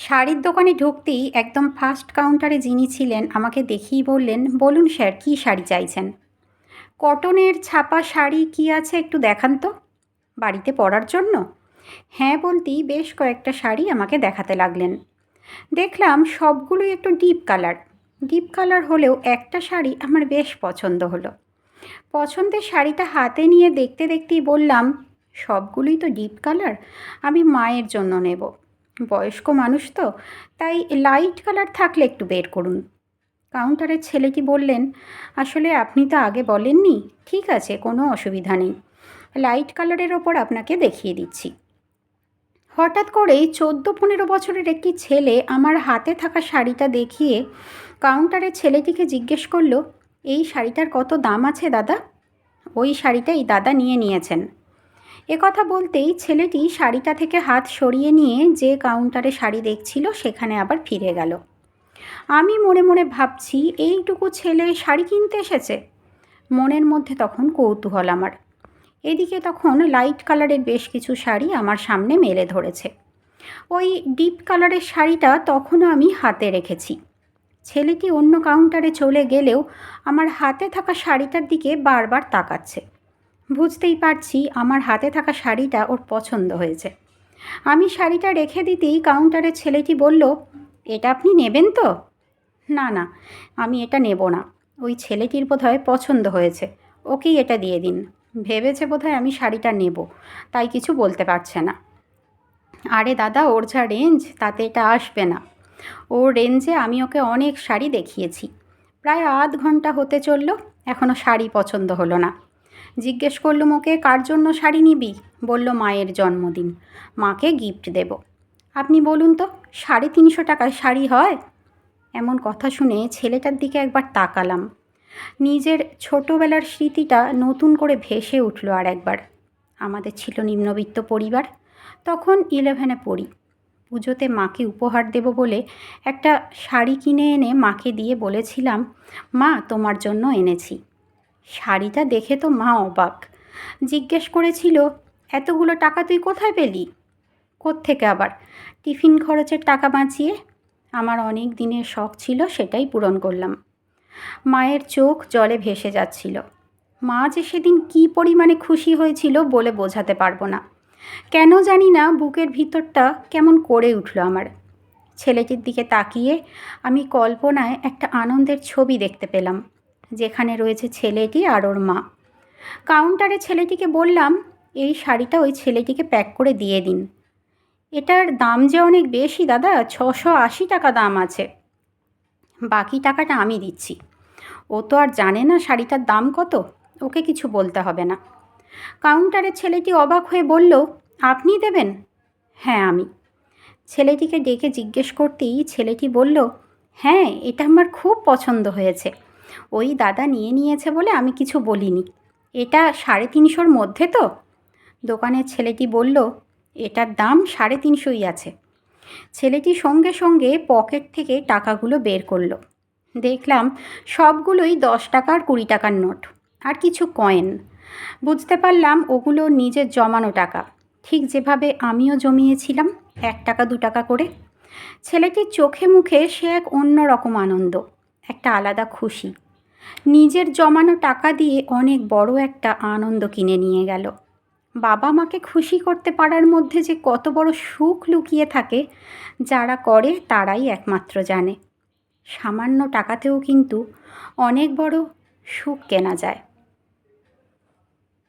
শাড়ির দোকানে ঢুকতেই একদম ফার্স্ট কাউন্টারে যিনি ছিলেন, আমাকে দেখেই বললেন, বলুন স্যার কী শাড়ি চাইছেন? কটনের ছাপা শাড়ি কি আছে একটু দেখান তো। বাড়িতে পরার জন্য? হ্যাঁ বলতেই বেশ কয়েকটা শাড়ি আমাকে দেখাতে লাগলেন। দেখলাম সবগুলোই একটু ডিপ কালার ডিপ কালার হলেও একটা শাড়ি আমার বেশ পছন্দ হলো। পছন্দের শাড়িটা হাতে নিয়ে দেখতে দেখতেই বললাম, সবগুলোই তো ডিপ কালার আমি মায়ের জন্য নেব। বয়স্ক মানুষ তো, তাই লাইট কালার থাকলে একটু বের করুন। কাউন্টারের ছেলেটি বললেন, আসলে আপনি তো আগে বলেননি, ঠিক আছে, কোনো অসুবিধা নেই। লাইট কালারের ওপর আপনাকে দেখিয়ে দিচ্ছি। হঠাৎ করেই চোদ্দ পনেরো বছরের একটি ছেলে আমার হাতে থাকা শাড়িটা দেখিয়ে কাউন্টারের ছেলেটিকে জিজ্ঞেস করল, এই শাড়িটার কত দাম আছে দাদা? ওই শাড়িটাই দাদা নিয়ে নিয়েছেন। কথা বলতেই ছেলেটি শাড়িটা থেকে হাত সরিয়ে নিয়ে যে কাউন্টারে শাড়ি দেখছিল, সেখানে আবার ফিরে গেল। আমি মনে মনে ভাবছি, এইটুকু ছেলে শাড়ি কিনতে এসেছে? মনের মধ্যে তখন কৌতূহল আমার। এদিকে তখন লাইট কালারের বেশ কিছু শাড়ি আমার সামনে মেলে ধরেছে। ওই ডিপ কালারের শাড়িটা তখনও আমি হাতে রেখেছি। ছেলেটি অন্য কাউন্টারে চলে গেলেও আমার হাতে থাকা শাড়িটার দিকে বারবার তাকাচ্ছে। বুঝতেই পারছি আমার হাতে থাকা শাড়িটা ওর পছন্দ হয়েছে। আমি শাড়িটা রেখে দিতেই কাউন্টারের ছেলেটি বলল, এটা আপনি নেবেন তো? না না, আমি এটা নেব না। ওই ছেলেটির বোধহয় পছন্দ হয়েছে। ওকেই এটা দিয়ে দিন। ভেবেছে বোধহয় আমি শাড়িটা নেব, তাই কিছু বলতে পারছে না। আরে দাদা, ওর যা রেঞ্জ, তাতে এটা আসবে না। ওর রেঞ্জে আমি ওকে অনেক শাড়ি দেখিয়েছি। প্রায় আধ ঘণ্টা হতে চলল এখনও শাড়ি পছন্দ হলো না। জিজ্ঞেস করলুম, ওকে কার জন্য শাড়ি নিবি? বলল, মায়ের জন্মদিন। মাকে গিফট দেব। আপনি বলুন তো, সাড়ে তিনশো টাকায় শাড়ি হয়? এমন কথা শুনে ছেলেটার দিকে একবার তাকালাম। নিজের ছোটোবেলার স্মৃতিটা নতুন করে ভেসে উঠল আর একবার। আমাদের ছিল নিম্নবিত্ত পরিবার। তখন ইলেভেনে পড়ি। পুজোতে মাকে উপহার দেব বলে একটা শাড়ি কিনে এনে মাকে দিয়ে বলেছিলাম, মা, তোমার জন্য এনেছি। শাড়িটা দেখে তো মা অবাক। জিজ্ঞেস করেছিল, এতগুলো টাকা তুই কোথায় পেলি? কোত্থেকে আবার? টিফিন খরচের টাকা বাঁচিয়ে? আমার অনেক দিনের শখ ছিল, সেটাই পূরণ করলাম। মায়ের চোখ জলে ভেসে যাচ্ছিল। মা যে সেদিন কী পরিমাণে খুশি হয়েছিল বলে বোঝাতে পারব না। কেন জানি না বুকের ভিতরটা কেমন করে উঠল আমার। ছেলেটির দিকে তাকিয়ে আমি কল্পনায় একটা আনন্দের ছবি দেখতে পেলাম। যেখানে রয়েছে ছেলেটি আর ওর মা। কাউন্টারে ছেলেটিকে বললাম, এই শাড়িটা ওই ছেলেটিকে প্যাক করে দিয়ে দিন। এটার দাম যে অনেক বেশি দাদা, ছশো আশি টাকা দাম আছে। বাকি টাকাটা আমি দিচ্ছি। ও তো আর জানে না শাড়িটার দাম কত, ওকে কিছু বলতে হবে না। কাউন্টারের ছেলেটি অবাক হয়ে বলল, আপনি দেবেন? হ্যাঁ আমি। ছেলেটিকে ডেকে জিজ্ঞেস করতেই ছেলেটি বলল হ্যাঁ এটা আমার খুব পছন্দ হয়েছে। ওই দাদা নিয়ে নিয়েছে বলে আমি কিছু বলিনি। এটা সাড়ে তিনশোর মধ্যে তো? দোকানের ছেলেটি বলল, এটার দাম সাড়ে তিনশোই আছে। ছেলেটি সঙ্গে সঙ্গে পকেট থেকে টাকাগুলো বের করল। দেখলাম সবগুলোই দশ টাকার কুড়ি টাকার নোট, আর কিছু কয়েন। বুঝতে পারলাম ওগুলো নিজের জমানো টাকা। ঠিক যেভাবে আমিও জমিয়েছিলাম, এক টাকা দু টাকা করে। ছেলেটির চোখে মুখে সে এক অন্য রকম আনন্দ। একটা আলাদা খুশি। নিজের জমানো টাকা দিয়ে অনেক বড় একটা আনন্দ কিনে নিয়ে গেল। বাবা মাকে খুশি করতে পারার মধ্যে যে কত বড় সুখ লুকিয়ে থাকে, যারা করে তারাই একমাত্র জানে। সামান্য টাকাতেও কিন্তু অনেক বড় সুখ কেনা যায়।